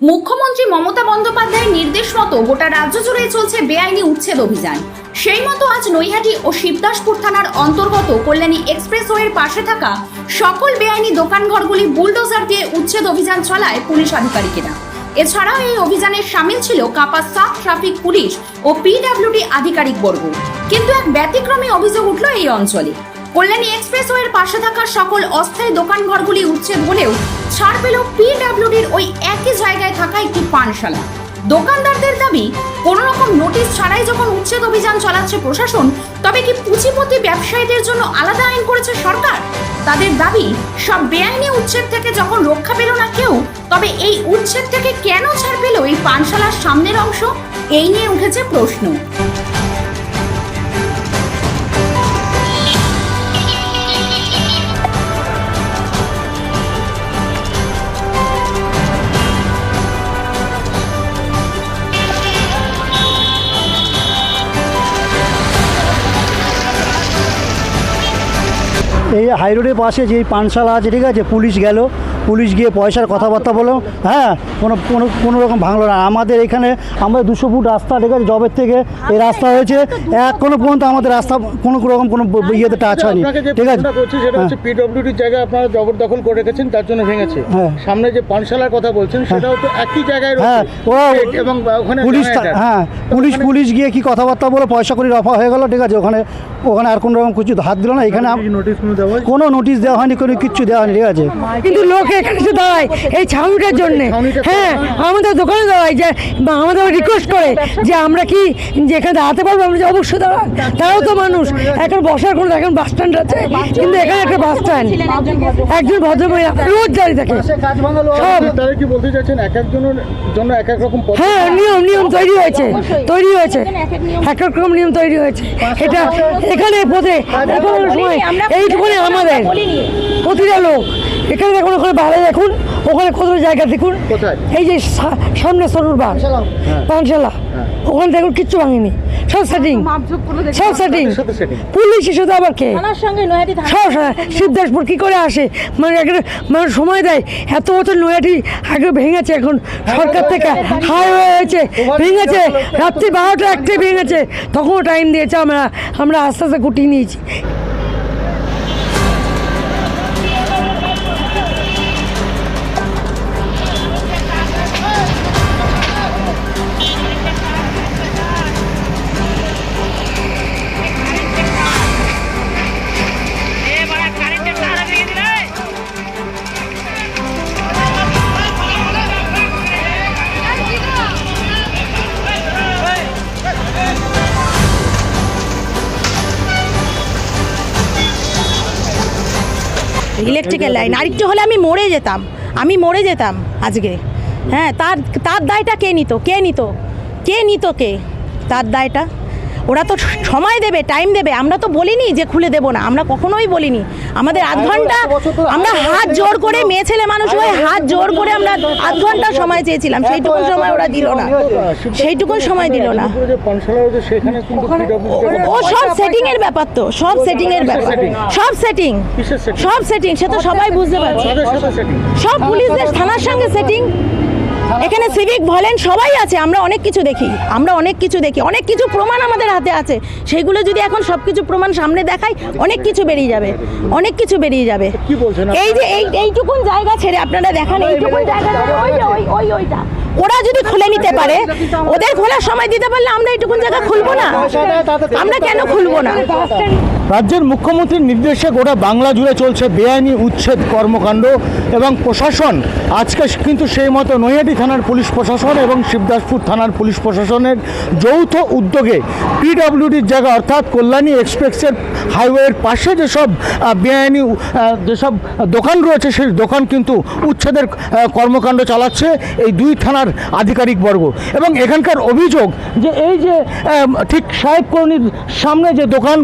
মুখ্যমন্ত্রী মমতা বন্দ্যোপাধ্যায়ের নির্দেশ মতো গোটা রাজ্য জুড়ে চলছে বেআইনি উচ্ছেদ অভিযান। সেই মতো আজ নৈহাটি ও শিবদাসপুর থানার অন্তর্গত কল্যাণী এক্সপ্রেস এক্সপ্রেসওয়ের পাশে থাকা সকল বেআইনি দোকানঘরগুলি বুলডোজার দিয়ে উচ্ছেদ অভিযান চালায় পুলিশ আধিকারিকেরা। এছাড়াও এই অভিযানে সামিল ছিল কাপা সাব ট্রাফিক পুলিশ ও পিডব্লিউডি আধিকারিক বর্গ। কিন্তু এক ব্যতিক্রমী অভিযোগ উঠল এই অঞ্চলে। কল্যাণী এক্সপ্রেসওয়ের পাশে থাকা সকল অস্থায়ী দোকানঘরগুলি উচ্ছেদ হলেও ছাড় পেল পিডব্লিউডির ওই একই জায়গায় থাকা একটি পানশালা। দোকানদারদের দাবি, কোনো রকম নোটিশ ছাড়াই যখন উচ্ছেদ অভিযান চালাচ্ছে প্রশাসন, তবে কি পুঁজিপতি ব্যবসায়ীদের জন্য আলাদা আইন করেছে সরকার? তাদের দাবি, সব বেআইনি উচ্ছেদ থেকে যখন রক্ষা পেল না কেউ, তবে এই উচ্ছেদ থেকে কেন ছাড় পেল এই পানশালার সামনের অংশ? এই নিয়ে উঠেছে প্রশ্ন। এই হাই রোডের পাশে যে পানশালা আছে ঠিক আছে পুলিশ গেল পুলিশ গিয়ে পয়সার কথাবার্তা বলো হ্যাঁ কোনো কোনো কোনো রকম ভাঙলো না। আমাদের এখানে আমাদের দুশো ফুট রাস্তা ঠিক আছে জবের থেকে এই রাস্তা হয়েছে। এখনও পর্যন্ত আমাদের রাস্তা কোনো রকম কোনো ইয়েতে টাচ হয়নি। ঠিক আছে? সেটা হচ্ছে পিডব্লিউডির জায়গা আপনারা জবরদখল করে রেখেছেন তার জন্য ভেঙেছে। হ্যাঁ। সামনে যে পানশালার কথা বলছেন সেটাও তো একই জায়গায় হ্যাঁ এবং ওখানে পুলিশ হ্যাঁ পুলিশ পুলিশ গিয়ে কি কথাবার্তা বলে পয়সা করে রফা হয়ে গেল ঠিক আছে ওখানে ওখানে আর কোনো রকম কিছু হাত দিল না। এখানে নোটিশ কোনো নোটিশ দেওয়া হয়নি কোনো কিচ্ছু দেওয়া হয়নি ঠিক আছে? কিন্তু লোক এখানে এসে দাঁড়ায় এই ছাউনিটার জন্য। হ্যাঁ আমাদের দোকানে দাঁড়ায় যে আমাদের রিকোয়েস্ট করে যে আমরা কি যে এখানে দাঁড়াতে পারব? আমরা যে অবশ্যই দাঁড়া তারাও তো মানুষ। এখন বসার কোনো এখন বাস স্ট্যান্ড আছে। কিন্তু এখানে একটা বাস স্ট্যান্ড একজন ভদ্রমহিলা রোজ দাঁড়িয়ে থাকে। সব। কি বলতে চাচ্ছেন এক একজনের জন্য এক এক রকম হ্যাঁ নিয়ম নিয়ম তৈরি হয়েছে। তৈরি হয়েছে। এক এক রকম নিয়ম তৈরি হয়েছে। এটা এখানে পথে এখন সময় এইটুকুনি আমাদের। প্রতিটা লোক এখানে দেখুন ওখানে বাইরে দেখুন ওখানে কত জায়গা দেখুন। এই যে সামনে সরুর বাগ পানশালা। ওখানে দেখুন কিচ্ছু ভাঙেনি। সব সেটিং সব সেটিং? পুলিশ আবার কে? সব শিবদাসপুর কী করে আসে? মানে একটা মানে সময় দেয়। এত বছর নয়াটি আগে ভেঙেছে এখন সরকার থেকে। হাইওয়ে হয়েছে। ভেঙেছে। রাত্রি বারোটা একটাই ভেঙেছে। তখনও টাইম দিয়েছে আমরা। আমরা আস্তে আস্তে গুটিয়ে নিয়েছি। ইলেকট্রিক্যাল লাইন আরেকটু হলে আমি মরে যেতাম। আমি মরে যেতাম আজকে। হ্যাঁ তার তার দায়টা কে নিত? কে নিত? কে নিত কে? তার দায়টা? ওরা তো সময় দেবে টাইম দেবে। আমরা তো বলিনি যে খুলে দেবো না। আমরা কখনোই বলিনি। আমাদের আধ ঘণ্টা আমরা হাত জোর করে মেয়ে ছেলে মানুষ হয়ে হাত জোর করে আমরা আধ ঘণ্টা সময় চেয়েছিলাম। সেইটুকুন সময় ওরা দিল না। সেইটুকুন সময় দিল না। ও সব সেটিং এর ব্যাপার তো সব সেটিং এর ব্যাপার। সব সেটিং সব সেটিং সে তো সবাই বুঝতে পারছে? সব পুলিশদের থানার সঙ্গে সেটিং এখানে সিভিক ভলেন সবাই আছে আমরা অনেক কিছু দেখি আমরা অনেক কিছু দেখি অনেক কিছু প্রমাণ আমাদের হাতে আছে। সেইগুলো যদি এখন সব কিছু প্রমাণ সামনে দেখাই অনেক কিছু বেরিয়ে যাবে অনেক কিছু বেরিয়ে যাবে। এই যে এই এইটুকুন জায়গা ছেড়ে আপনারা দেখান এইটুকুন জায়গা ওই ওই ওই ওইটা। ওরা যদি খুলে নিতে পারে ওদের খোলার সময় দিতে পারলে আমরা এইটুকুন জায়গা খুলবো না। আমরা কেন খুলবো না? রাজ্যের মুখ্যমন্ত্রীর নির্দেশে গোটা বাংলা জুড়ে চলছে বেআইনি উচ্ছেদ কর্মকাণ্ড এবং প্রশাসন, আজকে কিন্তু সেই মতো নৈহাটি থানার পুলিশ প্রশাসন এবং শিবদাসপুর থানার পুলিশ প্রশাসনের যৌথ উদ্যোগে পিডব্লিউডির জায়গা অর্থাৎ কল্যাণী এক্সপ্রেসের হাইওয়ের পাশে যেসব বেআইনি যেসব দোকান রয়েছে সেই দোকান কিন্তু উচ্ছেদের কর্মকাণ্ড চালাচ্ছে এই দুই থানার আধিকারিক বর্গ। এবং এখানকার অভিযোগ যে এই যে ঠিক সাহেব কলোনির সামনে যে দোকান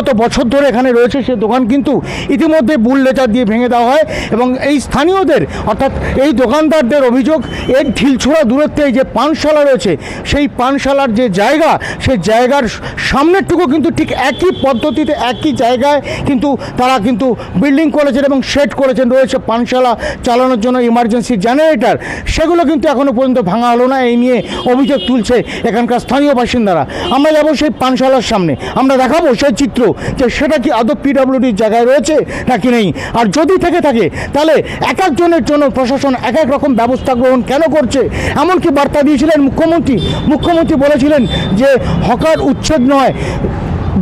বিগত বছর ধরে এখানে রয়েছে সে দোকান, কিন্তু ইতিমধ্যে বুল লেটার দিয়ে ভেঙে দেওয়া হয় এবং এই স্থানীয়দের, অর্থাৎ এই দোকানদারদের অভিযোগ, এর ঢিলছোড়া দূরত্বে যে পানশালা রয়েছে, সেই পানশালার যে জায়গা, সেই জায়গার সামনেরটুকু কিন্তু ঠিক একই পদ্ধতিতে, একই জায়গায় কিন্তু তারা কিন্তু বিল্ডিং করেছেন এবং শেড করেছেন, রয়েছে পানশালা চালানোর জন্য ইমার্জেন্সি জেনারেটর। সেগুলো কিন্তু এখনও পর্যন্ত ভাঙা হলো না, এই নিয়ে অভিযোগ তুলছে এখানকার স্থানীয় বাসিন্দারা। আমরা যাব সেই পানশালার সামনে, আমরা দেখাবো সেই চিত্র। যে সেটা কি আদৌ পিডাব্লিউডির জায়গায় রয়েছে নাকি নেই? আর যদি থেকে থাকে, তাহলে এক একজনের জন্য প্রশাসন এক এক রকম ব্যবস্থা গ্রহণ কেন করছে? এমনকি বার্তা দিয়েছিলেন মুখ্যমন্ত্রী। মুখ্যমন্ত্রী বলেছিলেন যে হকার উচ্ছেদ নয়,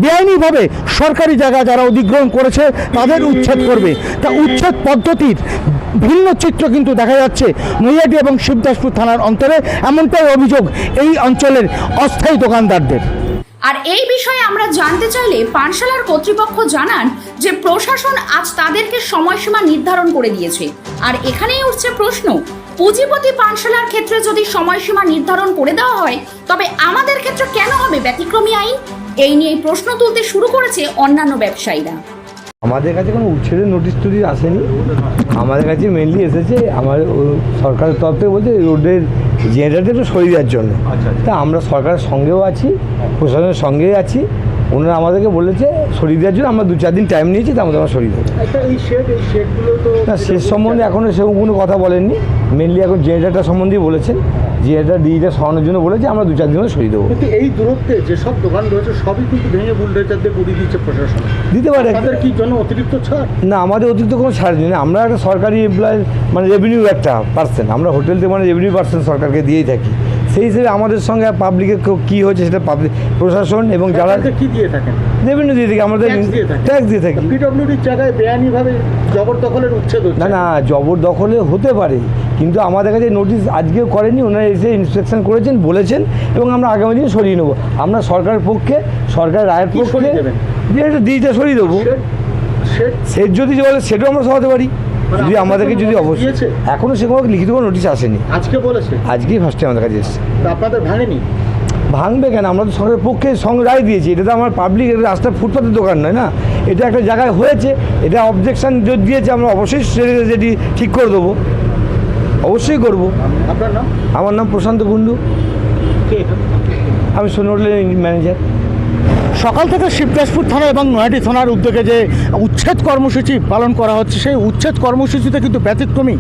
বেআইনিভাবে সরকারি জায়গা যারা অধিগ্রহণ করেছে, তাদের উচ্ছেদ করবে। তা উচ্ছেদ পদ্ধতির ভিন্ন চিত্র কিন্তু দেখা যাচ্ছে নৈহাটি এবং শিবদাসপুর থানার অন্তরে। এমনটাই অভিযোগ এই অঞ্চলের অস্থায়ী দোকানদারদের। আর এই বিষয়ে আমরা জানতে চাইলে পানশালার কর্তৃপক্ষ জানান যে প্রশাসন আজ তাদেরকে সময়সীমা নির্ধারণ করে দিয়েছে। আর এখানেই উঠছে প্রশ্ন, পুঁজিপতি পানশালার ক্ষেত্রে যদি সময়সীমা নির্ধারণ করে দেওয়া হয়, তবে আমাদের ক্ষেত্রে কেন হবে ব্যতিক্রমী আইন? এই নিয়ে প্রশ্ন তুলতে শুরু করেছে অন্যান্য ব্যবসায়ীরা। আমাদের কাছে কোনো উচ্ছেদের নোটিশ টুটিস আসেনি। আমাদের কাছে মেনলি এসেছে, আমার সরকারের তরফ থেকে বলছে রোডের জেনারেটর একটু সরিয়ে দেওয়ার জন্য। তা আমরা সরকারের সঙ্গেও আছি প্রশাসনের সঙ্গেই আছি। ওনারা আমাদেরকে বলেছে সরিয়ে দেওয়ার জন্য আমরা দু চার দিন টাইম নিয়েছি তা আমাদের আমরা সরিয়ে দেবো। না শেষ সম্বন্ধে এখনও সেরকম কোনো কথা বলেননি। মেনলি এখন জেনারেটার সম্বন্ধেই বলেছেন। জেনারেটার ডিজিটা সরানোর জন্য বলেছে আমরা দু চার দিনে সরিয়ে দেবো। কিন্তু এই দূরত্বে যেসব দোকান রয়েছে সবই কিন্তু ভেঙে বুলডোজার দিয়ে পুড়িয়ে দিচ্ছে প্রশাসন। দিতে পারে। তাদের কি জন্য অতিরিক্ত ছাড়? না আমাদের অতিরিক্ত কোনো ছাড় নেই। না আমরা একটা সরকারি এমপ্লয় মানে রেভিনিউ একটা পার্সেন্ট আমরা হোটেল থেকে মানে রেভিনিউ পার্সেন্ট সরকারকে দিয়েই থাকি। সেই হিসেবে আমাদের সঙ্গে পাবলিকের কী হয়েছে সেটা পাবলিক প্রশাসন এবং যারা কি দিয়ে থাকেন? রেভিনিউ দিয়ে থাকি আমাদের। ট্যাক্স দিয়ে থাকি। পিডব্লিউডির জায়গায় বেআইনিভাবে জবরদখলের উচ্ছেদ হচ্ছে। না না জবরদখলে হতে পারে কিন্তু আমাদের কাছে নোটিশ আজকেও করেনি ওনারা এসে ইন্সপেকশন করেছেন বলেছেন এবং আমরা আগামী দিন সরিয়ে নেব। আমরা সরকারের পক্ষে সরকার রায়ের পক্ষে? যে দিতে সরিয়ে দেবো। সেট যদি বলে সেটাও আমরা সরাতে পারি। যদি আমাদেরকে যদি অবশ্যই? এখনও সে কোনো লিখিত কোনো নোটিশ আসেনি। আজকে বলেছে? আজকেই ফার্স্টে আমাদের কাছে এসছে। আপনাদের ভাঙেনি? ভাঙবে কেন? আমরা তো সরকারের পক্ষে রায় দিয়েছি। এটা তো আমার পাবলিক এটা রাস্তার ফুটপাতের দোকান নয় না? এটা একটা জায়গায় হয়েছে। এটা অবজেকশন যদি দিয়েছে আমরা অবশ্যই সেটা যেটি ঠিক করে দেবো। অবশ্যই করব। আপনার নাম? আমার নাম প্রশান্ত কুণ্ডু আমি সোন ম্যানেজার সকাল থেকে শিবদাসপুর থানা এবং নয়াটি থানার উদ্যোগে যে উচ্ছেদ কর্মসূচি পালন করা হচ্ছে, সেই উচ্ছেদ কর্মসূচিতে কিন্তু ব্যতিক্রমী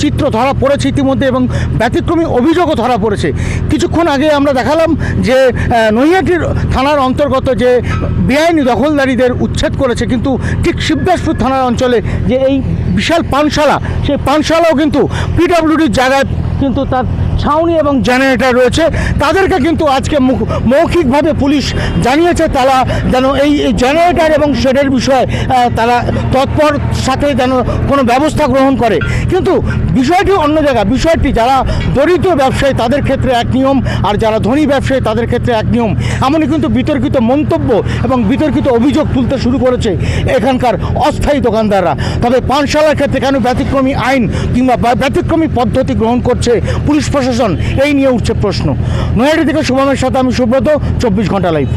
চিত্র ধরা পড়েছে ইতিমধ্যে এবং ব্যতিক্রমী অভিযোগও ধরা পড়েছে। কিছুক্ষণ আগে আমরা দেখালাম যে নৈহাটির থানার অন্তর্গত যে বেআইনি দখলদারীদের উচ্ছেদ করেছে, কিন্তু ঠিক শিবদাসপুর থানার অঞ্চলে যে এই বিশাল পানশালা, সেই পানশালাও কিন্তু পিডব্লিউডির জায়গায় কিন্তু তার ছাউনি এবং জেনারেটর রয়েছে। তাদেরকে কিন্তু আজকে মৌখিকভাবে পুলিশ জানিয়েছে, তারা যেন এই জেনারেটর এবং শেডের বিষয়ে তারা তৎপর সাথে যেন কোনো ব্যবস্থা গ্রহণ করে। কিন্তু বিষয়টি অন্য জায়গা বিষয়টি যারা দরিদ্র ব্যবসায়ী, তাদের ক্ষেত্রে এক নিয়ম, আর যারা ধনী ব্যবসায়ী, তাদের ক্ষেত্রে এক নিয়ম। এমনই কিন্তু বিতর্কিত মন্তব্য এবং বিতর্কিত অভিযোগ তুলতে শুরু করেছে এখানকার অস্থায়ী দোকানদাররা। তবে পানশালার ক্ষেত্রে কেন ব্যতিক্রমী আইন কিংবা ব্যতিক্রমী পদ্ধতি গ্রহণ করছে পুলিশ প্রশাসন এই নিয়ে উঠছে প্রশ্ন। নয়াটি থেকে শুভমের সাথে আমি সুব্রত চব্বিশ ঘণ্টা লাইভ